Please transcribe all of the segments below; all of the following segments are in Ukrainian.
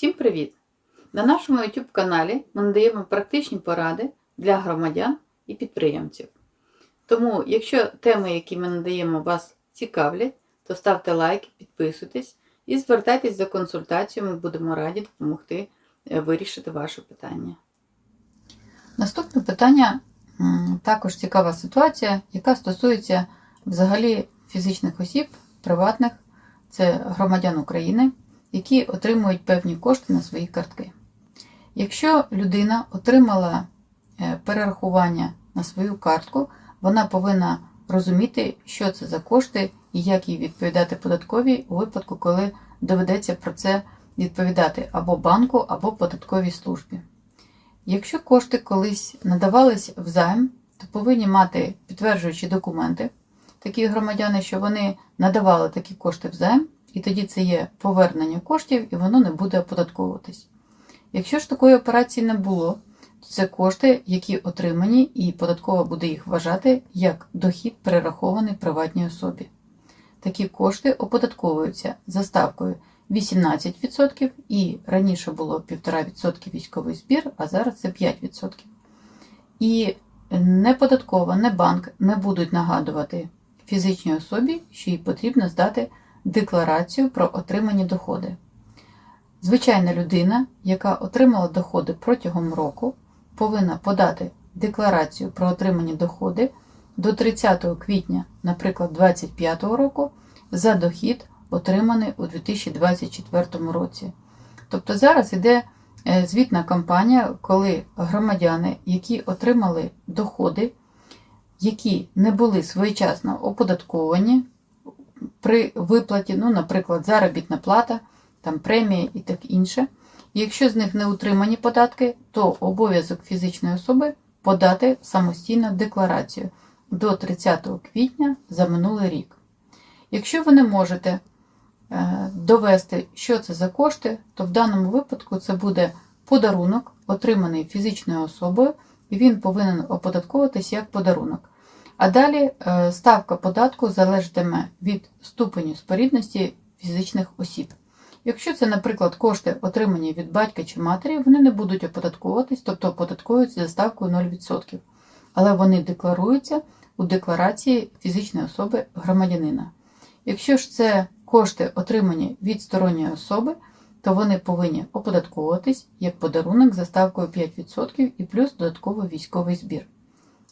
Всім привіт! На нашому YouTube каналі ми надаємо практичні поради для громадян і підприємців. Тому, якщо теми, які ми надаємо, вас цікавлять, то ставте лайки, підписуйтесь і звертайтесь за консультацією, ми будемо раді допомогти е, вирішити ваше питання. Наступне питання також цікава ситуація, яка стосується взагалі фізичних осіб, приватних, це громадян України, які отримують певні кошти на свої картки. Якщо людина отримала е, перерахування на свою картку, вона повинна розуміти, що це за кошти і як їй відповідати податковій у випадку, коли доведеться про це відповідати або банку, або податковій службі. Якщо кошти колись надавались взайм, то повинні мати підтверджуючі документи, такі громадяни, що вони надавали такі кошти взайм, і тоді це є повернення коштів і воно не буде оподатковуватись. Якщо ж такої операції не було, то це кошти, які отримані, і податкова буде їх вважати як дохід, перерахований приватній особі. Такі кошти оподатковуються за ставкою 18% і раніше було 1,5% військовий збір, а зараз це 5%. І не податкова, не банк не будуть нагадувати фізичній особі, що їй потрібно здати декларацію про отримані доходи. Звичайна людина, яка отримала доходи протягом року, повинна подати декларацію про отримані доходи до 30 квітня, наприклад, 2025 року за дохід, отриманий у 2024 році. Тобто зараз йде е, звітна кампанія, коли громадяни, які отримали доходи, які не були своєчасно оподатковані при виплаті, ну, наприклад, заробітна плата, там премії і так інше. Якщо з них не утримані податки, то обов'язок фізичної особи подати самостійно декларацію до 30 квітня за минулий рік. Якщо ви не можете е, довести, що це за кошти, то в даному випадку це буде подарунок, отриманий фізичною особою, і він повинен оподатковуватись як подарунок. А далі е, ставка податку залежатиме від ступеню спорідності фізичних осіб. Якщо це, наприклад, кошти, отримані від батька чи матері, вони не будуть оподатковуватись, тобто оподатковуються за ставкою 0%. Але вони декларуються у декларації фізичної особи громадянина. Якщо ж це кошти, отримані від сторонньої особи, то вони повинні оподатковуватись як подарунок за ставкою 5% і плюс додатковий військовий збір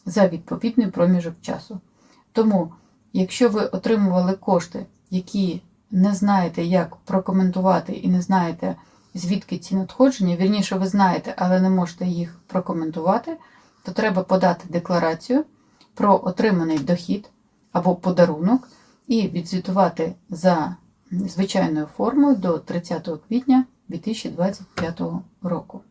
за відповідний проміжок часу. Тому, якщо ви отримували кошти, які не знаєте, як прокоментувати і не знаєте, звідки ці надходження, вірніше, ви знаєте, але не можете їх прокоментувати, то треба подати декларацію про отриманий дохід або подарунок і відзвітувати за звичайною формою до 30 квітня 2025 року.